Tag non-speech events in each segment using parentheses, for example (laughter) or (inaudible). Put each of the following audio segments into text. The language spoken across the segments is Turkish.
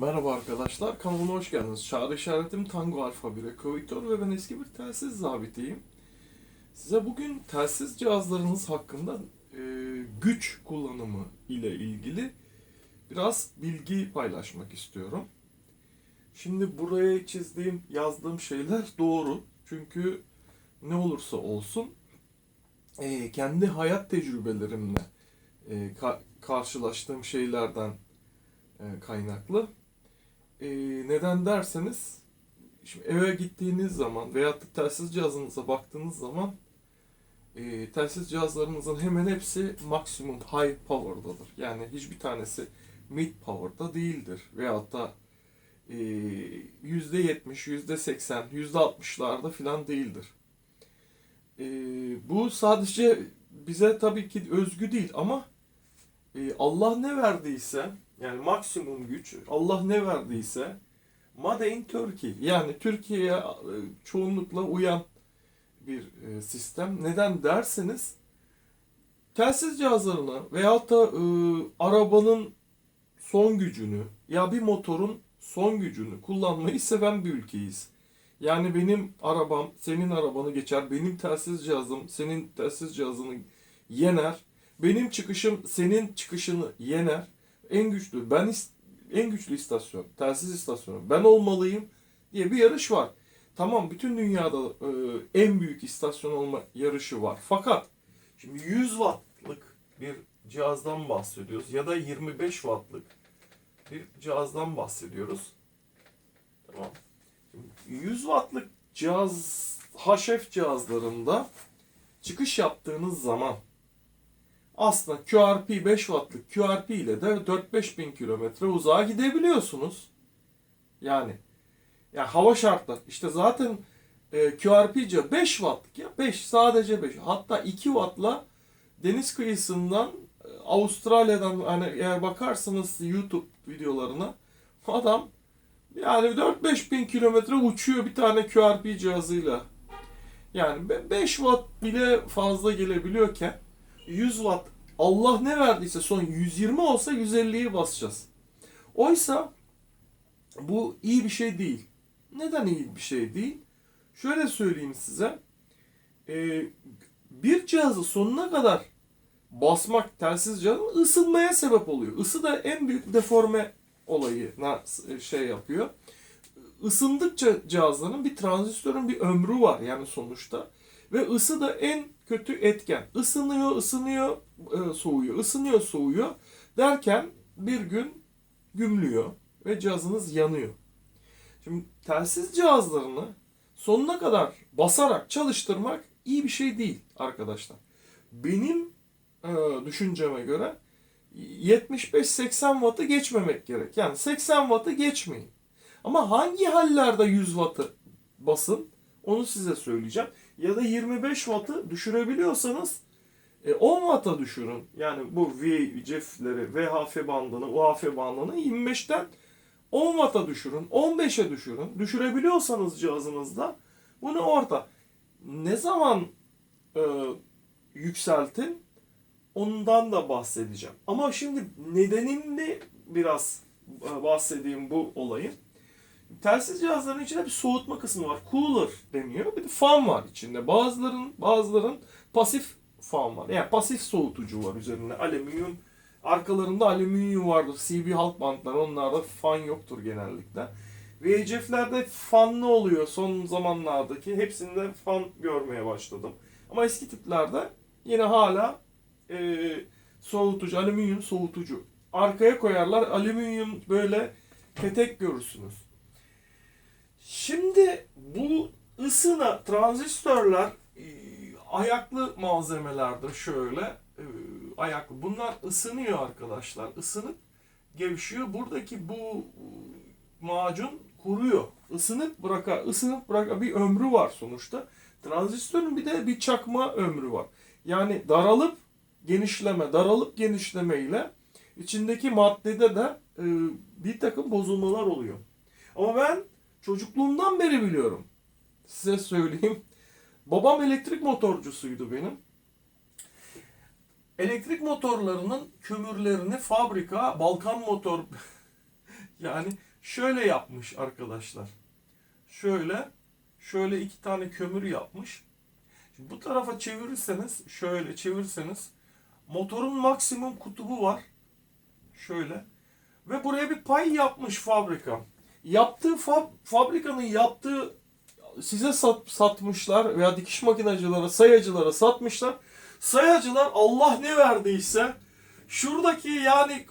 Merhaba arkadaşlar, kanalıma hoş geldiniz. Çağrı işaretim Tango Alfa 1 Eko Victor ve ben eski bir telsiz zabitiyim. Size bugün telsiz cihazlarınız hakkında e, güç kullanımı ile ilgili biraz bilgi paylaşmak istiyorum. Şimdi buraya çizdiğim, yazdığım şeyler doğru. Çünkü ne olursa olsun e, kendi hayat tecrübelerimle e, ka- karşılaştığım şeylerden e, kaynaklı. E, neden derseniz şimdi eve gittiğiniz zaman da telsiz cihazınıza baktığınız zaman e, telsiz cihazlarınızın hemen hepsi maksimum high power'dadır. Yani hiçbir tanesi mid power'da değildir. Veyahut da e, %70, %80, %60'larda falan değildir. E, bu sadece bize tabii ki özgü değil ama e, Allah ne verdiyse yani maksimum güç Allah ne verdiyse Made in Turkey yani Türkiye'ye e, çoğunlukla uyan bir e, sistem. Neden derseniz telsiz cihazlarını veyahut da e, arabanın son gücünü ya bir motorun son gücünü kullanmayı seven bir ülkeyiz. Yani benim arabam senin arabanı geçer, benim telsiz cihazım senin telsiz cihazını yener, benim çıkışım senin çıkışını yener. En güçlü ben en güçlü istasyon, telsiz istasyonu ben olmalıyım diye bir yarış var. Tamam bütün dünyada e, en büyük istasyon olma yarışı var. Fakat şimdi 100 wattlık bir cihazdan bahsediyoruz ya da 25 wattlık bir cihazdan bahsediyoruz. Tamam. Şimdi 100 wattlık cihaz HF cihazlarında çıkış yaptığınız zaman aslında QRP 5 wattlık QRP ile de 4-5 bin kilometre uzağa gidebiliyorsunuz. Yani yani hava şartları işte zaten e, QRP'ce 5 wattlık ya 5 sadece 5 hatta 2 wattla deniz kıyısından e, Avustralya'dan hani eğer bakarsanız YouTube videolarına adam yani 4-5 bin kilometre uçuyor bir tane QRP cihazıyla. Yani 5 watt bile fazla gelebiliyorken 100 watt Allah ne verdiyse son 120 olsa 150'yi basacağız. Oysa bu iyi bir şey değil. Neden iyi bir şey değil? Şöyle söyleyeyim size. Ee, bir cihazı sonuna kadar basmak telsiz cihazın ısınmaya sebep oluyor. Isı da en büyük deforme olayına şey yapıyor. Isındıkça cihazların bir transistörün bir ömrü var yani sonuçta. Ve ısı da en kötü etken. Isınıyor, ısınıyor, e, soğuyor, ısınıyor, soğuyor derken bir gün gümlüyor ve cihazınız yanıyor. Şimdi telsiz cihazlarını sonuna kadar basarak çalıştırmak iyi bir şey değil arkadaşlar. Benim e, düşünceme göre 75-80 wattı geçmemek gerek. Yani 80 wattı geçmeyin. Ama hangi hallerde 100 wattı basın onu size söyleyeceğim. Ya da 25 wattı düşürebiliyorsanız e, 10 watt'a düşürün. Yani bu VCF'leri, VHF bandını, UHF bandını 25'ten 10 watt'a düşürün, 15'e düşürün. Düşürebiliyorsanız cihazınızda bunu orta. Ne zaman e, yükseltin ondan da bahsedeceğim. Ama şimdi nedenini biraz e, bahsedeyim bu olayın. Telsiz cihazların içinde bir soğutma kısmı var. Cooler deniyor. Bir de fan var içinde. Bazıların bazıların pasif fan var. Yani pasif soğutucu var üzerinde. Alüminyum arkalarında alüminyum vardır. CB halk bantlar. Onlarda fan yoktur genellikle. VHF'lerde fanlı oluyor son zamanlardaki. Hepsinde fan görmeye başladım. Ama eski tiplerde yine hala e, soğutucu, alüminyum soğutucu. Arkaya koyarlar. Alüminyum böyle petek görürsünüz. Şimdi bu ısına transistörler e, ayaklı malzemelerdir şöyle e, ayaklı. Bunlar ısınıyor arkadaşlar. Isınıp gevşiyor. Buradaki bu e, macun kuruyor. Isınıp bıraka, ısınıp bıraka bir ömrü var sonuçta. Transistörün bir de bir çakma ömrü var. Yani daralıp genişleme, daralıp genişleme ile içindeki maddede de e, bir takım bozulmalar oluyor. Ama ben çocukluğumdan beri biliyorum. Size söyleyeyim. (laughs) Babam elektrik motorcusuydu benim. Elektrik motorlarının kömürlerini fabrika Balkan motor (laughs) yani şöyle yapmış arkadaşlar. Şöyle, şöyle iki tane kömür yapmış. Şimdi bu tarafa çevirirseniz, şöyle çevirirseniz motorun maksimum kutubu var. Şöyle. Ve buraya bir pay yapmış fabrika. Yaptığı fab- fabrikanın yaptığı size sat, satmışlar veya dikiş makinacılara, sayacılara satmışlar. Sayacılar Allah ne verdiyse şuradaki yani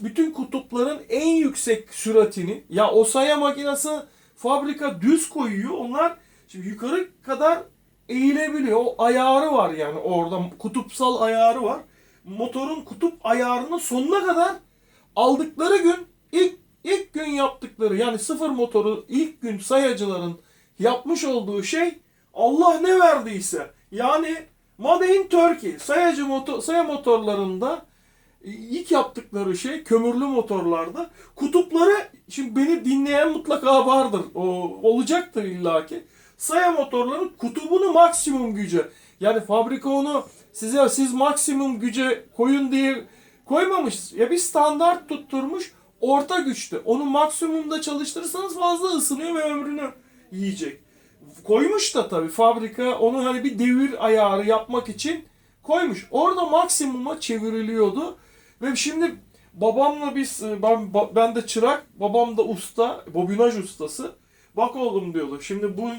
bütün kutupların en yüksek süratini ya o saya makinesi fabrika düz koyuyor. Onlar şimdi yukarı kadar eğilebiliyor. O ayarı var yani orada kutupsal ayarı var. Motorun kutup ayarını sonuna kadar aldıkları gün ilk ilk gün yaptıkları yani sıfır motoru ilk gün sayacıların yapmış olduğu şey Allah ne verdiyse yani Made in Turkey sayacı motor, saya motorlarında ilk yaptıkları şey kömürlü motorlarda kutupları şimdi beni dinleyen mutlaka vardır. O olacaktır illaki. Saya motorların kutubunu maksimum güce. Yani fabrika onu size siz maksimum güce koyun diye koymamış. Ya bir standart tutturmuş orta güçte. Onu maksimumda çalıştırırsanız fazla ısınıyor ve ömrünü yiyecek. Koymuş da tabii fabrika onu hani bir devir ayarı yapmak için koymuş. Orada maksimuma çeviriliyordu. Ve şimdi babamla biz ben ben de çırak, babam da usta, bobinaj ustası. Bak oğlum diyordu. Şimdi bu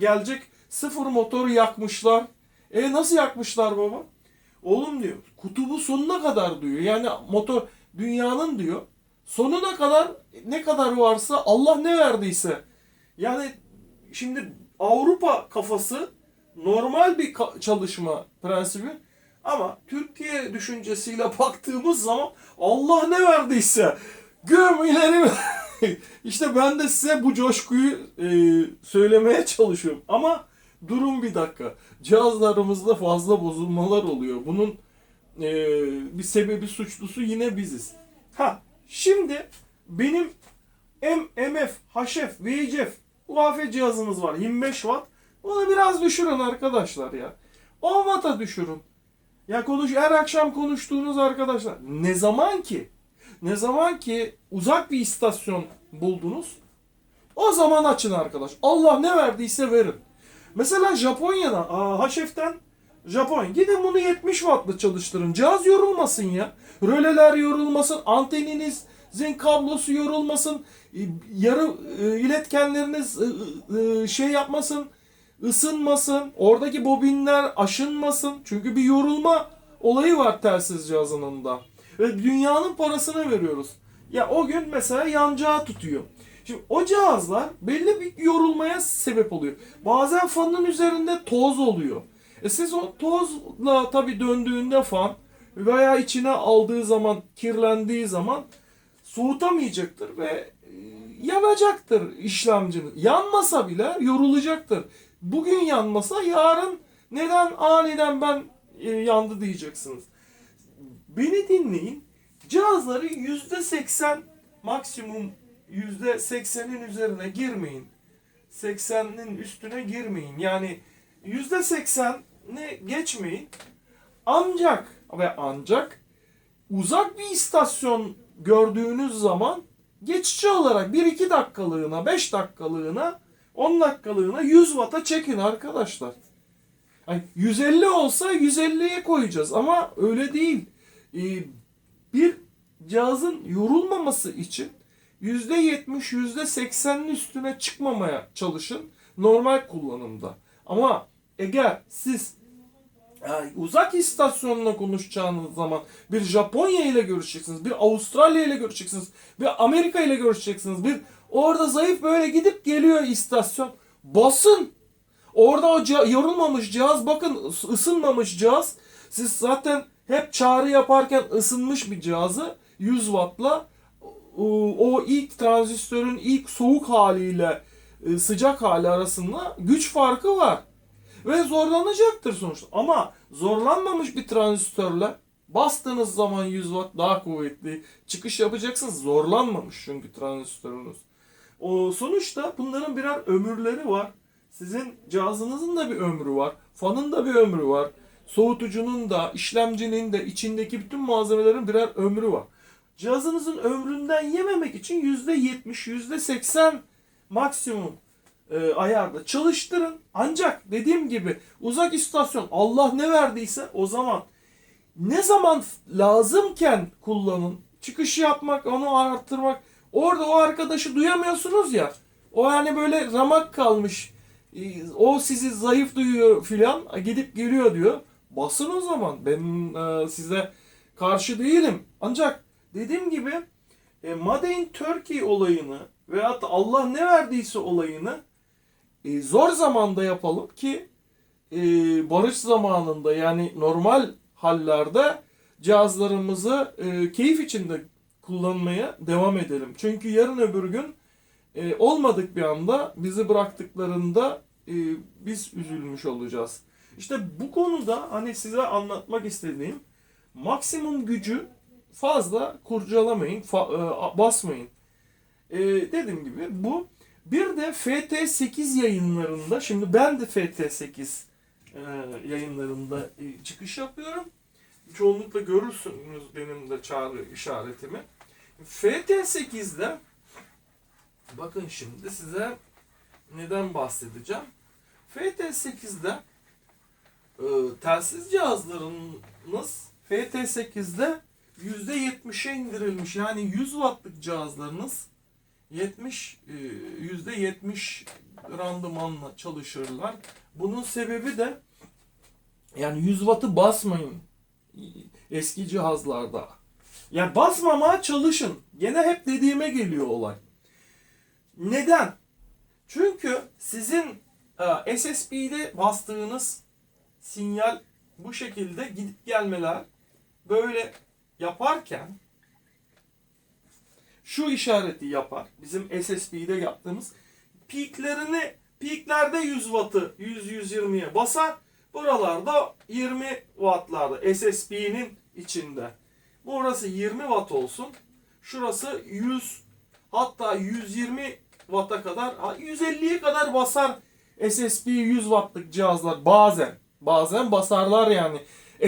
gelecek sıfır motoru yakmışlar. E nasıl yakmışlar baba? Oğlum diyor. Kutubu sonuna kadar diyor. Yani motor dünyanın diyor. Sonuna kadar ne kadar varsa Allah ne verdiyse. Yani şimdi Avrupa kafası normal bir ka- çalışma prensibi ama Türkiye düşüncesiyle (laughs) baktığımız zaman Allah ne verdiyse göm ileri (laughs) işte ben de size bu coşkuyu e, söylemeye çalışıyorum. Ama durun bir dakika. Cihazlarımızda fazla bozulmalar oluyor. Bunun e, bir sebebi suçlusu yine biziz. Ha şimdi benim M, MF, HF, VHF UAF cihazınız var 25 watt. Onu biraz düşürün arkadaşlar ya. 10 watt'a düşürün. Ya konuş her akşam konuştuğunuz arkadaşlar. Ne zaman ki ne zaman ki uzak bir istasyon buldunuz o zaman açın arkadaş. Allah ne verdiyse verin. Mesela Japonya'dan, aa, HF'den Japon. Gidin bunu 70 wattlı çalıştırın. Cihaz yorulmasın ya. Röleler yorulmasın. Anteninizin kablosu yorulmasın. e, Yarı e, iletkenleriniz e, şey yapmasın. ısınmasın. Oradaki bobinler aşınmasın. Çünkü bir yorulma olayı var telsiz cihazının da. Ve dünyanın parasını veriyoruz. Ya o gün mesela yanacağı tutuyor. Şimdi o cihazlar belli bir yorulmaya sebep oluyor. Bazen fanın üzerinde toz oluyor. E siz o tozla tabii döndüğünde fan veya içine aldığı zaman, kirlendiği zaman soğutamayacaktır ve e, yanacaktır işlemcinin. Yanmasa bile yorulacaktır. Bugün yanmasa yarın neden aniden ben e, yandı diyeceksiniz. Beni dinleyin. Cihazları %80 maksimum %80'in üzerine girmeyin. 80'in üstüne girmeyin. Yani %80'ni geçmeyin. Ancak ve ancak uzak bir istasyon gördüğünüz zaman geçici olarak 1-2 dakikalığına, 5 dakikalığına, 10 dakikalığına 100 watt'a çekin arkadaşlar. Yani 150 olsa 150'ye koyacağız ama öyle değil. Ee, bir cihazın yorulmaması için %70, %80'in üstüne çıkmamaya çalışın normal kullanımda. Ama eğer siz yani uzak istasyonla konuşacağınız zaman bir Japonya ile görüşeceksiniz, bir Avustralya ile görüşeceksiniz, bir Amerika ile görüşeceksiniz, bir orada zayıf böyle gidip geliyor istasyon. Basın. Orada o yorulmamış cihaz bakın ıs- ısınmamış cihaz. Siz zaten hep çağrı yaparken ısınmış bir cihazı 100 wattla o ilk transistörün ilk soğuk haliyle e, sıcak hali arasında güç farkı var. Ve zorlanacaktır sonuçta. Ama zorlanmamış bir transistörle bastığınız zaman 100 watt daha kuvvetli çıkış yapacaksınız. Zorlanmamış çünkü transistörünüz. O sonuçta bunların birer ömürleri var. Sizin cihazınızın da bir ömrü var. Fanın da bir ömrü var. Soğutucunun da, işlemcinin de, içindeki bütün malzemelerin birer ömrü var. cihazınızın ömründen yememek için %70, %80 maksimum e, ayarda çalıştırın. Ancak dediğim gibi uzak istasyon Allah ne verdiyse o zaman ne zaman lazımken kullanın. Çıkış yapmak, onu arttırmak. Orada o arkadaşı duyamıyorsunuz ya. O yani böyle ramak kalmış. e, O sizi zayıf duyuyor filan. Gidip geliyor diyor. Basın o zaman. Ben e, size karşı değilim. Ancak dediğim gibi e, Made in Turkey olayını veyahut Allah ne verdiyse olayını e, zor zamanda yapalım ki e, barış zamanında yani normal hallerde cihazlarımızı e, keyif içinde kullanmaya devam edelim. Çünkü yarın öbür gün e, olmadık bir anda bizi bıraktıklarında e, biz üzülmüş olacağız. İşte bu konuda hani size anlatmak istediğim maksimum gücü fazla kurcalamayın, fa- e, basmayın. E, dediğim gibi bu. Bir de FT8 yayınlarında, şimdi ben de FT8 e, yayınlarında e, çıkış yapıyorum. Çoğunlukla görürsünüz benim de çağrı işaretimi. FT8'de bakın şimdi size neden bahsedeceğim. FT8'de e, telsiz cihazlarınız FT8'de %70'e indirilmiş. Yani 100 wattlık cihazlarınız 70 e, %70 randımanla çalışırlar. Bunun sebebi de yani 100 wattı basmayın eski cihazlarda. Yani basmamaya çalışın. Gene hep dediğime geliyor olay. Neden? Çünkü sizin e, SSB'de bastığınız sinyal bu şekilde gidip gelmeler böyle yaparken şu işareti yapar. Bizim SSB'de yaptığımız peaklerini peaklerde 100 wattı 100-120'ye basar. Buralarda 20 wattlarda SSB'nin içinde. Burası 20 watt olsun. Şurası 100 hatta 120 watt'a kadar 150'ye kadar basar SSB 100 wattlık cihazlar bazen. Bazen basarlar yani.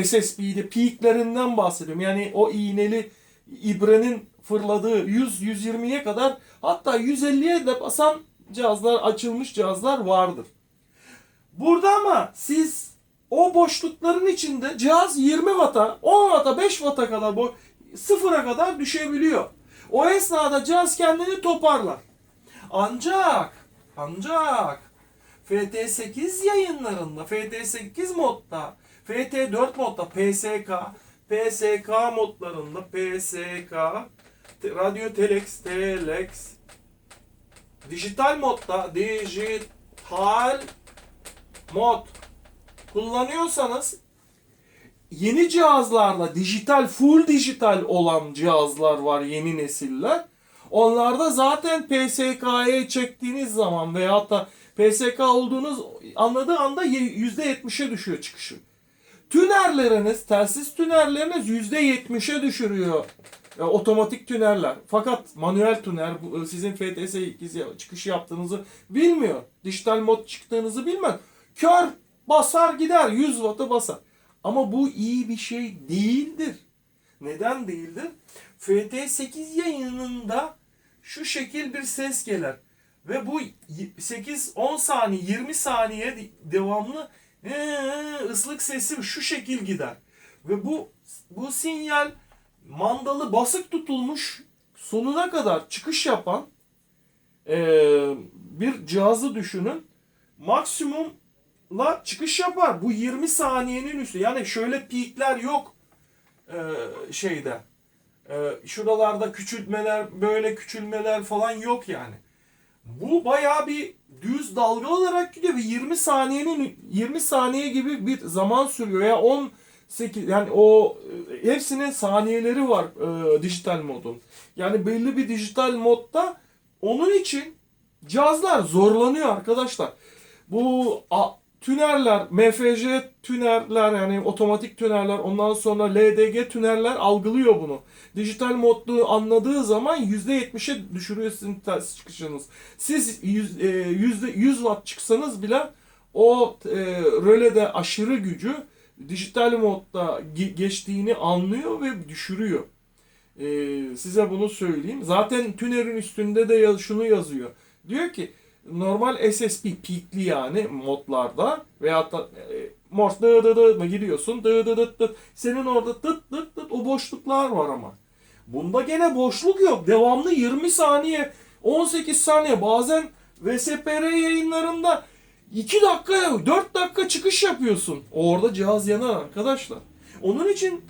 SSB'de peaklerinden bahsediyorum. Yani o iğneli ibrenin fırladığı 100-120'ye kadar hatta 150'ye de basan cihazlar, açılmış cihazlar vardır. Burada ama siz o boşlukların içinde cihaz 20 Watt'a, 10 Watt'a, 5 Watt'a kadar bu sıfıra kadar düşebiliyor. O esnada cihaz kendini toparlar. Ancak ancak FT8 yayınlarında, FT8 modda, FT4 modda, PSK, PSK modlarında, PSK, radyo telex, telex, dijital modda, dijital mod kullanıyorsanız yeni cihazlarda dijital, full dijital olan cihazlar var yeni nesiller. Onlarda zaten PSK'ye çektiğiniz zaman veyahut da PSK olduğunuz anladığı anda %70'e düşüyor çıkışı. Tünerleriniz, telsiz tünerleriniz %70'e düşürüyor. E, otomatik tünerler. Fakat manuel tüner bu, e, sizin FTS 2 çıkışı yaptığınızı bilmiyor. Dijital mod çıktığınızı bilmez. Kör basar gider 100 wattı basar. Ama bu iyi bir şey değildir. Neden değildir? FT8 yayınında şu şekil bir ses gelir. Ve bu 8-10 saniye 20 saniye devamlı ee, ıslık sesi şu şekil gider. Ve bu bu sinyal mandalı basık tutulmuş sonuna kadar çıkış yapan ee, bir cihazı düşünün. Maksimumla çıkış yapar. Bu 20 saniyenin üstü. Yani şöyle peakler yok ee, şeyde. Ee, şuralarda küçültmeler, böyle küçülmeler falan yok yani. Bu bayağı bir düz dalga olarak gidiyor ve 20 saniyenin 20 saniye gibi bir zaman sürüyor ya 18 yani o e, hepsinin saniyeleri var e, dijital modun. Yani belli bir dijital modda onun için cihazlar zorlanıyor arkadaşlar. Bu a, tünerler, MFC tünerler yani otomatik tünerler ondan sonra LDG tünerler algılıyor bunu. Dijital modlu anladığı zaman %70'e düşürüyor sizin çıkışınız. Siz yüz- e, yüzde 100 watt çıksanız bile o e, rölede aşırı gücü dijital modda ge- geçtiğini anlıyor ve düşürüyor. Ee, size bunu söyleyeyim. Zaten tünerin üstünde de yaz- şunu yazıyor. Diyor ki normal SSP peakli yani modlarda veyahut da e, Morse dı dı dı mı gidiyorsun dı dı dı dı. Senin orada tıt tıt tıt o boşluklar var ama. Bunda gene boşluk yok. Devamlı 20 saniye 18 saniye bazen VSPR yayınlarında 2 dakika 4 dakika çıkış yapıyorsun. Orada cihaz yanar arkadaşlar. Onun için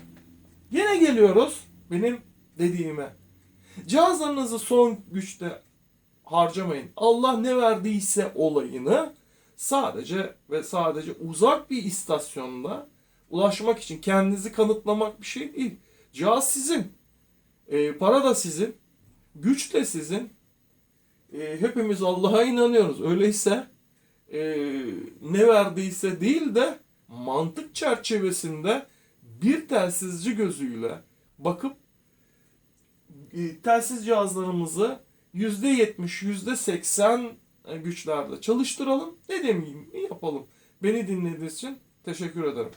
yine geliyoruz benim dediğime. Cihazlarınızı son güçte harcamayın. Allah ne verdiyse olayını sadece ve sadece uzak bir istasyonda ulaşmak için kendinizi kanıtlamak bir şey değil. Cihaz sizin. Ee, para da sizin. Güç de sizin. Ee, hepimiz Allah'a inanıyoruz. Öyleyse e, ne verdiyse değil de mantık çerçevesinde bir telsizci gözüyle bakıp e, telsiz cihazlarımızı %70, %80 e, güçlerde çalıştıralım. Dediğim gibi yapalım. Beni dinlediğiniz için teşekkür ederim.